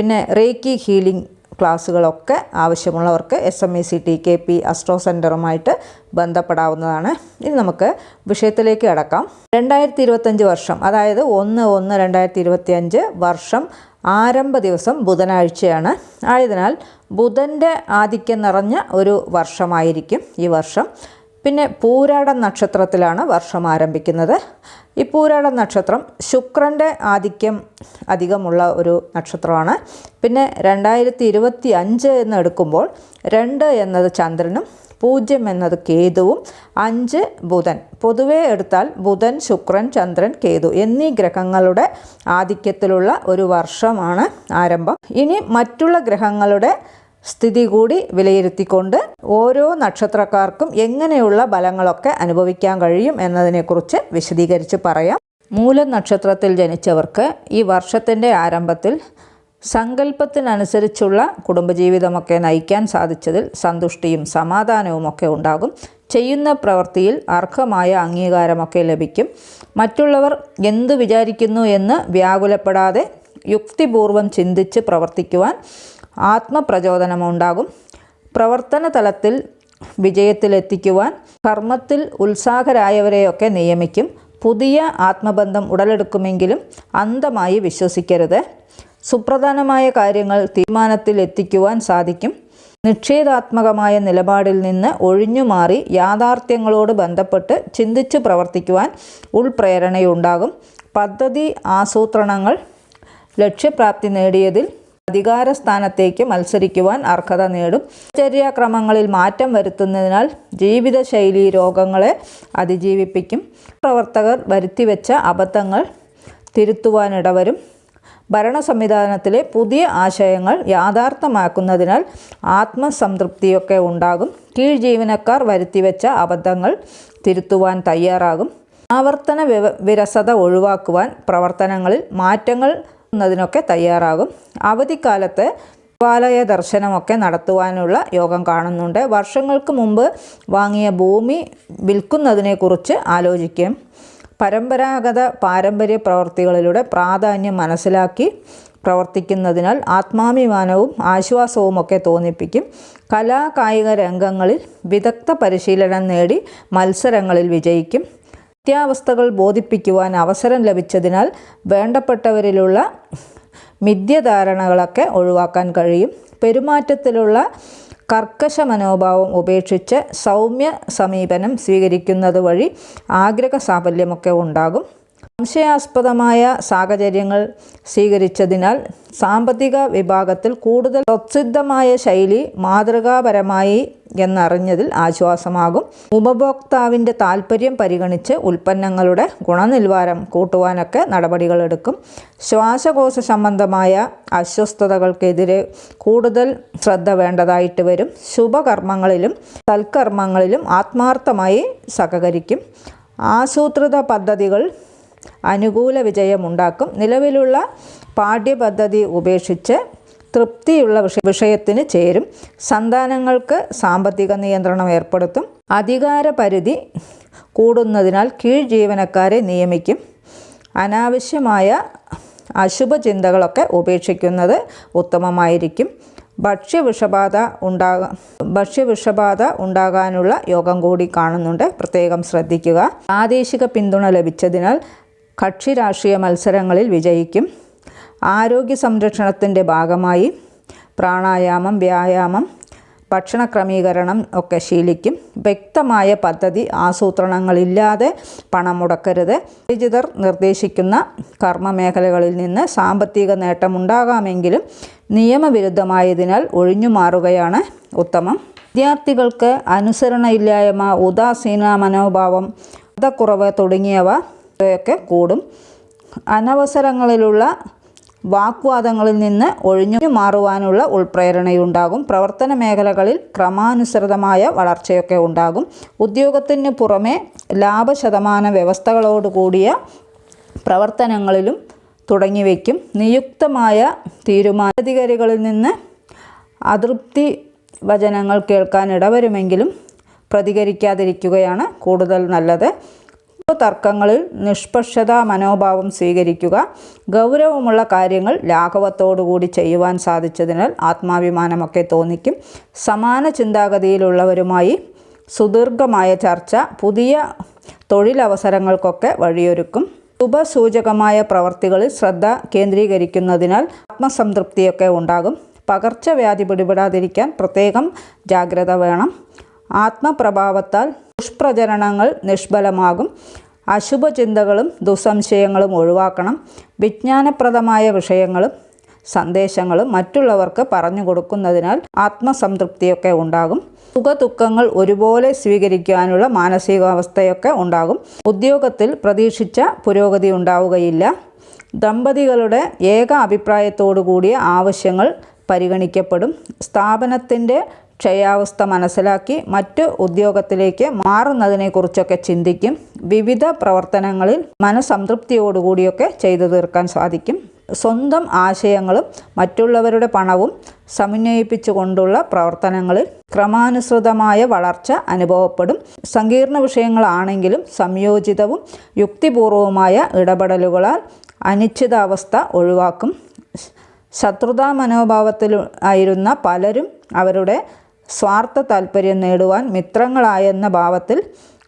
പിന്നെ reiki healing ക്ലാസ്സുകളൊക്കെ ആവശ്യമുള്ളവർക്ക് S M E C T K P astro സെന്ററുമായിട്ട് ബന്ധപ്പെടാവുന്നതാണ്. ഇനി നമുക്ക് വിഷയത്തിലേക്ക് കടക്കാം. രണ്ടായിരത്തി ഇരുപത്തഞ്ച് വർഷം അതായത് ഒന്ന് ഒന്ന് രണ്ടായിരത്തി ഇരുപത്തി അഞ്ച് വർഷം ആരംഭ ദിവസം ബുധനാഴ്ചയാണ്. ആയതിനാൽ ബുധന്റെ ആധിക്യം നിറഞ്ഞ ഒരു വർഷമായിരിക്കും ഈ വർഷം. പിന്നെ പൂരാട നക്ഷത്രത്തിലാണ് വർഷം ആരംഭിക്കുന്നത്. ഈ പൂരാട നക്ഷത്രം ശുക്രന്റെ ആധിക്യം അധികമുള്ള ഒരു നക്ഷത്രമാണ്. പിന്നെ രണ്ടായിരത്തി ഇരുപത്തി അഞ്ച് എന്ന് എടുക്കുമ്പോൾ രണ്ട് എന്നത് ചന്ദ്രനും പൂജ്യം എന്നത് കേതുവും അഞ്ച് ബുധൻ. പൊതുവെ എടുത്താൽ ബുധൻ ശുക്രൻ ചന്ദ്രൻ കേതു എന്നീ ഗ്രഹങ്ങളുടെ ആധിക്യത്തിലുള്ള ഒരു വർഷമാണ് ആരംഭം. ഇനി മറ്റുള്ള ഗ്രഹങ്ങളുടെ സ്ഥിതി കൂടി വിലയിരുത്തിക്കൊണ്ട് ഓരോ നക്ഷത്രക്കാർക്കും എങ്ങനെയുള്ള ഫലങ്ങളൊക്കെ അനുഭവിക്കാൻ കഴിയും എന്നതിനെക്കുറിച്ച് വിശദീകരിച്ച് പറയാം. മൂലം നക്ഷത്രത്തിൽ ജനിച്ചവർക്ക് ഈ വർഷത്തിന്റെ ആരംഭത്തിൽ സങ്കല്പത്തിനനുസരിച്ചുള്ള കുടുംബജീവിതമൊക്കെ നയിക്കാൻ സാധിച്ചതിൽ സന്തുഷ്ടിയും സമാധാനവുമൊക്കെ ഉണ്ടാകും. ചെയ്യുന്ന പ്രവൃത്തിയിൽ അർഹമായ അംഗീകാരമൊക്കെ ലഭിക്കും. മറ്റുള്ളവർ എന്തു വിചാരിക്കുന്നു എന്ന് വ്യാകുലപ്പെടാതെ യുക്തിപൂർവം ചിന്തിച്ച് പ്രവർത്തിക്കുവാൻ ആത്മപ്രചോദനമുണ്ടാകും. പ്രവർത്തന തലത്തിൽ വിജയത്തിലെത്തിക്കുവാൻ കർമ്മത്തിൽ ഉത്സാഹരായവരെയൊക്കെ നിയമിക്കും. പുതിയ ആത്മബന്ധം ഉടലെടുക്കുമെങ്കിലും അന്ധമായി വിശ്വസിക്കരുത്. സുപ്രധാനമായ കാര്യങ്ങൾ തീരുമാനത്തിൽ എത്തിക്കുവാൻ സാധിക്കും. നിക്ഷേധാത്മകമായ നിലപാടിൽ നിന്ന് ഒഴിഞ്ഞുമാറി യാഥാർത്ഥ്യങ്ങളോട് ബന്ധപ്പെട്ട് ചിന്തിച്ച് പ്രവർത്തിക്കുവാൻ ഉൾപ്രേരണയുണ്ടാകും. പദ്ധതി ആസൂത്രണങ്ങൾ ലക്ഷ്യപ്രാപ്തി നേടിയതിൽ അധികാരസ്ഥാനത്തേക്ക് മത്സരിക്കുവാൻ അർഹത നേടും. ചര്യാക്രമങ്ങളിൽ മാറ്റം വരുത്തുന്നതിനാൽ ജീവിതശൈലി രോഗങ്ങളെ അതിജീവിപ്പിക്കും. പ്രവർത്തകർ വരുത്തിവെച്ച അബദ്ധങ്ങൾ തിരുത്തുവാനിടവരും. ഭരണ സംവിധാനത്തിലെ പുതിയ ആശയങ്ങൾ യാഥാർത്ഥ്യമാക്കുന്നതിനാൽ ആത്മസംതൃപ്തിയൊക്കെ ഉണ്ടാകും. കീഴ് ജീവനക്കാർ വരുത്തിവെച്ച അബദ്ധങ്ങൾ തിരുത്തുവാൻ തയ്യാറാകും. ആവർത്തന വിരസത ഒഴിവാക്കുവാൻ പ്രവർത്തനങ്ങളിൽ മാറ്റങ്ങൾ എന്നതിനൊക്കെ തയ്യാറാകും. അവധിക്കാലത്ത് ദേവാലയ ദർശനമൊക്കെ നടത്തുവാനുള്ള യോഗം കാണുന്നുണ്ട്. വർഷങ്ങൾക്ക് മുമ്പ് വാങ്ങിയ ഭൂമി വിൽക്കുന്നതിനെക്കുറിച്ച് ആലോചിക്കും. പരമ്പരാഗത പാരമ്പര്യ പ്രവർത്തികളിലൂടെ പ്രാധാന്യം മനസ്സിലാക്കി പ്രവർത്തിക്കുന്നതിനാൽ ആത്മാഭിമാനവും ആശ്വാസവും ഒക്കെ തോന്നിപ്പിക്കും. കലാകായിക രംഗങ്ങളിൽ വിദഗ്ധ പരിശീലനം നേടി മത്സരങ്ങളിൽ വിജയിക്കും. സത്യാവസ്ഥകൾ ബോധിപ്പിക്കുവാൻ അവസരം ലഭിച്ചതിനാൽ വേണ്ടപ്പെട്ടവരിലുള്ള മിഥ്യധാരണകളൊക്കെ ഒഴിവാക്കാൻ കഴിയും. പെരുമാറ്റത്തിലുള്ള കർക്കശ മനോഭാവം ഉപേക്ഷിച്ച് സൗമ്യ സമീപനം സ്വീകരിക്കുന്നത് വഴി ആഗ്രഹ സാഫല്യമൊക്കെ ഉണ്ടാകും. സംശയാസ്പദമായ സാഹചര്യങ്ങൾ സ്വീകരിച്ചതിനാൽ സാമ്പത്തിക വിഭാഗത്തിൽ കൂടുതൽ പ്രസിദ്ധമായ ശൈലി മാതൃകാപരമായി എന്നറിഞ്ഞതിൽ ആശ്വാസമാകും. ഉപഭോക്താവിന്റെ താൽപ്പര്യം പരിഗണിച്ച് ഉൽപ്പന്നങ്ങളുടെ ഗുണനിലവാരം കൂട്ടുവാനൊക്കെ നടപടികളെടുക്കും ശ്വാസകോശ സംബന്ധമായ അസ്വസ്ഥതകൾക്കെതിരെ കൂടുതൽ ശ്രദ്ധ വേണ്ടതായിട്ട് വരും. ശുഭകർമ്മങ്ങളിലും സൽക്കർമ്മങ്ങളിലും ആത്മാർത്ഥമായി സഹകരിക്കും. ആസൂത്രിത പദ്ധതികൾ അനുകൂല വിജയമുണ്ടാക്കും. നിലവിലുള്ള പാഠ്യപദ്ധതി ഉപേക്ഷിച്ച് തൃപ്തിയുള്ള വിഷ വിഷയത്തിന് ചേരും. സന്താനങ്ങൾക്ക് സാമ്പത്തിക നിയന്ത്രണം ഏർപ്പെടുത്തും. അധികാര പരിധി കൂടുന്നതിനാൽ കീഴ് ജീവനക്കാരെ നിയമിക്കും. അനാവശ്യമായ അശുഭ ചിന്തകളൊക്കെ ഉപേക്ഷിക്കുന്നത് ഉത്തമമായിരിക്കും. ഭക്ഷ്യവിഷബാധ ഉണ്ടാകാ ഭക്ഷ്യവിഷബാധ ഉണ്ടാകാനുള്ള യോഗം കൂടി കാണുന്നുണ്ട്. പ്രത്യേകം ശ്രദ്ധിക്കുക. പ്രാദേശിക പിന്തുണ ലഭിച്ചതിനാൽ കക്ഷി രാഷ്ട്രീയ മത്സരങ്ങളിൽ വിജയിക്കും. ആരോഗ്യ സംരക്ഷണത്തിന്റെ ഭാഗമായി പ്രാണായാമം വ്യായാമം ഭക്ഷണ ക്രമീകരണം ഒക്കെ ശീലിക്കും. വ്യക്തമായ പദ്ധതി ആസൂത്രണങ്ങളില്ലാതെ പണം മുടക്കരുത്. പരിചിതർ നിർദ്ദേശിക്കുന്ന കർമ്മമേഖലകളിൽ നിന്ന് സാമ്പത്തിക നേട്ടമുണ്ടാകാമെങ്കിലും നിയമവിരുദ്ധമായതിനാൽ ഒഴിഞ്ഞു മാറുകയാണ് ഉത്തമം. വിദ്യാർത്ഥികൾക്ക് അനുസരണയില്ലായ്മ ഉദാസീന മനോഭാവം മതക്കുറവ് തുടങ്ങിയവ ഒക്കെ കൂടും. അനവസരങ്ങളിലുള്ള വാക്വാദങ്ങളിൽ നിന്ന് ഒഴിഞ്ഞു മാറുവാനുള്ള ഉൾപ്രേരണയുണ്ടാകും. പ്രവർത്തന മേഖലകളിൽ ക്രമാനുസൃതമായ വളർച്ചയൊക്കെ ഉണ്ടാകും. ഉദ്യോഗത്തിന് പുറമെ ലാഭശതമാന വ്യവസ്ഥകളോടുകൂടിയ പ്രവർത്തനങ്ങളിലും തുടങ്ങി വയ്ക്കും നിയുക്തമായ തീരുമാനാധികാരികളിൽ നിന്ന് അതൃപ്തി വചനങ്ങൾ കേൾക്കാൻ ഇടവരുമെങ്കിലും പ്രതികരിക്കാതിരിക്കുകയാണ് കൂടുതൽ നല്ലത്. തർക്കങ്ങളിൽ നിഷ്പക്ഷതാ മനോഭാവം സ്വീകരിക്കുക ഗൗരവമുള്ള കാര്യങ്ങൾ ലാഘവത്തോടുകൂടി ചെയ്യുവാൻ സാധിച്ചതിനാൽ ആത്മാഭിമാനമൊക്കെ തോന്നിക്കും. സമാന ചിന്താഗതിയിലുള്ളവരുമായി സുദീർഘമായ ചർച്ച പുതിയ തൊഴിലവസരങ്ങൾക്കൊക്കെ വഴിയൊരുക്കും. ശുഭസൂചകമായ പ്രവർത്തികളിൽ ശ്രദ്ധ കേന്ദ്രീകരിക്കുന്നതിനാൽ ആത്മസംതൃപ്തിയൊക്കെ ഉണ്ടാകും. പകർച്ചവ്യാധി പിടിപെടാതിരിക്കാൻ പ്രത്യേകം ജാഗ്രത വേണം. ആത്മപ്രഭാവത്താൽ ദുഷ്പ്രചരണങ്ങൾ നിഷ്ഫലമാകും. അശുഭചിന്തകളും ദുസ്സംശയങ്ങളും ഒഴിവാക്കണം. വിജ്ഞാനപ്രദമായ വിഷയങ്ങളും സന്ദേശങ്ങളും മറ്റുള്ളവർക്ക് പറഞ്ഞു കൊടുക്കുന്നതിനാൽ ആത്മസംതൃപ്തിയൊക്കെ ഉണ്ടാകും. സുഖദുഃഖങ്ങൾ ഒരുപോലെ സ്വീകരിക്കാനുള്ള മാനസികാവസ്ഥയൊക്കെ ഉണ്ടാകും. ഉദ്യോഗത്തിൽ പ്രതീക്ഷിച്ച പുരോഗതി ഉണ്ടാവുകയില്ല. ദമ്പതികളുടെ ഏക അഭിപ്രായത്തോടു കൂടിയ ആവശ്യങ്ങൾ പരിഗണിക്കപ്പെടും. സ്ഥാപനത്തിന്റെ ക്ഷയാവസ്ഥ മനസ്സിലാക്കി മറ്റ് ഉദ്യോഗത്തിലേക്ക് മാറുന്നതിനെക്കുറിച്ചൊക്കെ ചിന്തിക്കും. വിവിധ പ്രവർത്തനങ്ങളിൽ മനസംതൃപ്തിയോടുകൂടിയൊക്കെ ചെയ്തു തീർക്കാൻ സാധിക്കും. സ്വന്തം ആശയങ്ങളും മറ്റുള്ളവരുടെ പണവും സമന്വയിപ്പിച്ചുകൊണ്ടുള്ള പ്രവർത്തനങ്ങളിൽ ക്രമാനുസൃതമായ വളർച്ച അനുഭവപ്പെടും. സങ്കീർണ വിഷയങ്ങളാണെങ്കിലും സംയോജിതവും യുക്തിപൂർവവുമായ ഇടപെടലുകളാൽ അനിശ്ചിതാവസ്ഥ ഒഴിവാക്കും. ശത്രുതാ മനോഭാവത്തിൽ ആയിരുന്ന പലരും അവരുടെ സ്വാർത്ഥ താല്പര്യം നേടുവാൻ മിത്രങ്ങളായെന്ന ഭാവത്തിൽ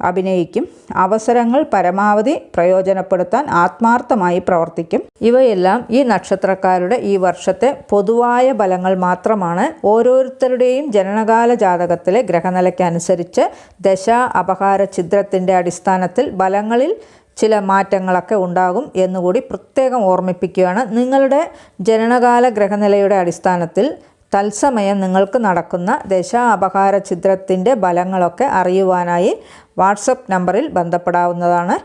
അഭിനയിക്കും. അവസരങ്ങൾ പരമാവധി പ്രയോജനപ്പെടുത്താൻ ആത്മാർത്ഥമായി പ്രവർത്തിക്കും. ഇവയെല്ലാം ഈ നക്ഷത്രക്കാരുടെ ഈ വർഷത്തെ പൊതുവായ ഫലങ്ങൾ മാത്രമാണ്. ഓരോരുത്തരുടെയും ജനനകാല ജാതകത്തിലെ ഗ്രഹനിലയ്ക്കനുസരിച്ച് ദശ അപഹാര ഛിദ്രത്തിന്റെ അടിസ്ഥാനത്തിൽ ഫലങ്ങളിൽ ചില മാറ്റങ്ങളൊക്കെ ഉണ്ടാകും എന്നുകൂടി പ്രത്യേകം ഓർമ്മിപ്പിക്കുകയാണ്. നിങ്ങളുടെ ജനനകാല ഗ്രഹനിലയുടെ അടിസ്ഥാനത്തിൽ തത്സമയം നിങ്ങൾക്ക് നടക്കുന്ന ദശാപഹാര ഛിദ്രത്തിന്റെ ഫലങ്ങളൊക്കെ അറിയുവാനായി വാട്സപ്പ് നമ്പറിൽ ബന്ധപ്പെടാവുന്നതാണ്.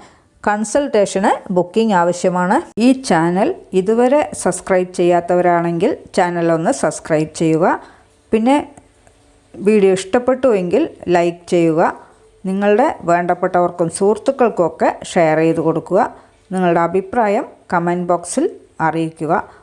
കൺസൾട്ടേഷന് ബുക്കിംഗ് ആവശ്യമാണ്. ഈ ചാനൽ ഇതുവരെ സബ്സ്ക്രൈബ് ചെയ്യാത്തവരാണെങ്കിൽ ചാനൽ ഒന്ന് സബ്സ്ക്രൈബ് ചെയ്യുക. പിന്നെ വീഡിയോ ഇഷ്ടപ്പെട്ടുവെങ്കിൽ ലൈക്ക് ചെയ്യുക. നിങ്ങളുടെ വേണ്ടപ്പെട്ടവർക്കും സുഹൃത്തുക്കൾക്കുമൊക്കെ ഷെയർ ചെയ്ത് കൊടുക്കുക. നിങ്ങളുടെ അഭിപ്രായം കമന്റ് ബോക്സിൽ അറിയിക്കുക.